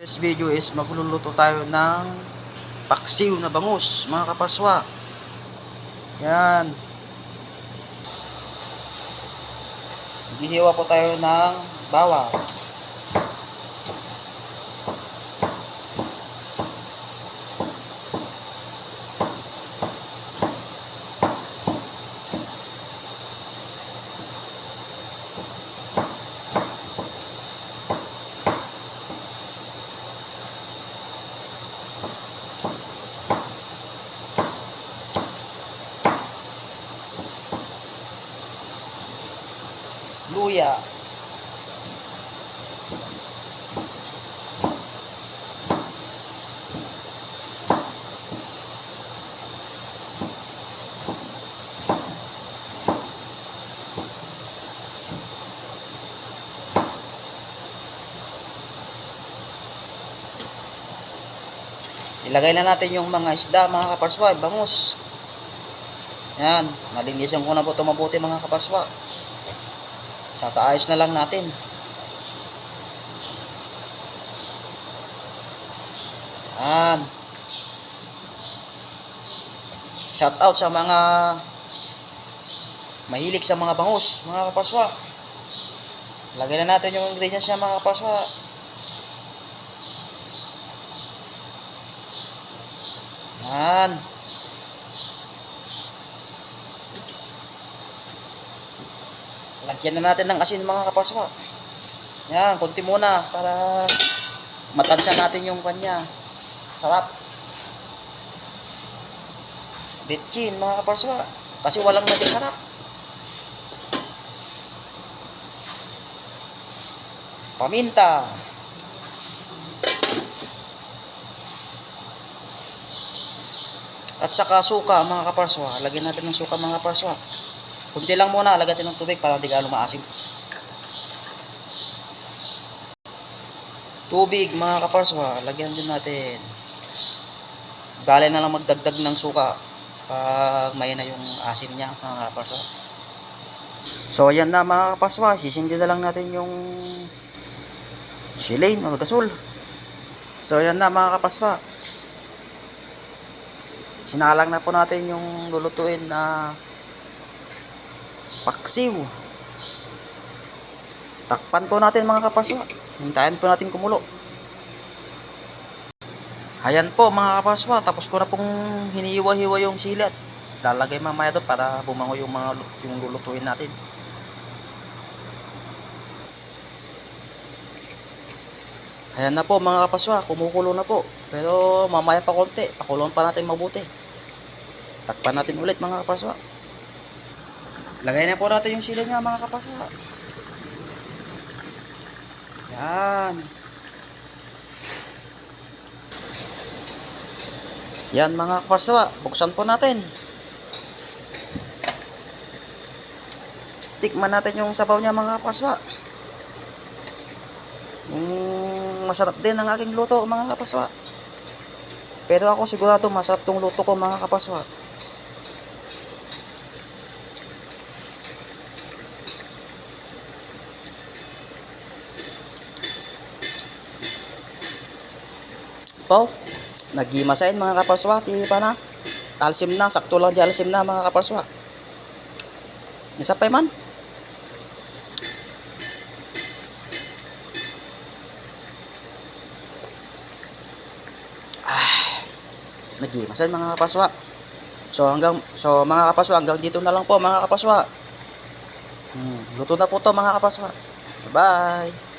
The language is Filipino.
This video is magluluto tayo ng paksiw na bangus, mga kaparswa. Yan. Gihiwa po tayo ng bawang. Luya, Ilagay na natin yung mga isda, mga kaparswa, bangus. Yan, nalinisan ko na po ito mabuti mga kaparswa. Sasaayos na lang natin. Yan. Shout out sa mga mahilig sa mga bangus, mga kapaswa. Lagay na natin yung ingredients niya mga kapaswa. Yan. Lagyan na natin ng asin mga kapaswa. Yan, konti muna para matansya natin yung kanya. Sarap. Betchin mga kapaswa. Kasi walang naging sarap. Paminta. At saka suka mga kapaswa. Lagyan natin ng suka mga kapaswa. Kunti lang muna, lagyan natin ng tubig para hindi ka lumaasim. Tubig mga kaparswa, lagyan din natin. Bale na lang magdagdag ng suka pag may na yung asim niya mga kaparswa. So ayan na mga kaparswa, sisindi na lang natin yung silane o gasol. So ayan na mga kaparswa. Sinalang na po natin yung lulutuin na paksiw. Takpan po natin mga kapaswa. Hintayin po natin kumulo. Ayan po mga kapaswa. Tapos ko na pong hinihiwa-hiwa yung silat. Lalagay mamaya doon para bumango yung mga yung lulutuin natin. Ayan na po mga kapaswa. Kumukulo na po. Pero mamaya pa konti. Pakulon pa natin mabuti. Takpan natin ulit mga kapaswa. Lagay na po natin yung sila niya mga kapaswa. Yan. Yan mga kapaswa. Buksan po natin. Tikman natin yung sabaw niya mga kapaswa. Mm, masarap din ang aking luto mga kapaswa. Pero ako sigurado masarap tong luto ko mga kapaswa. Pau, nagimasain mga kapaswa, ti pa na. Alsim na, sakto lang di alsim na mga kapaswa. Nisapay man. Ah, nagimasain mga kapaswa. So hanggang so mga kapaswa, hanggang dito na lang po mga kapaswa. Hmm, luto na po to mga kapaswa. Bye.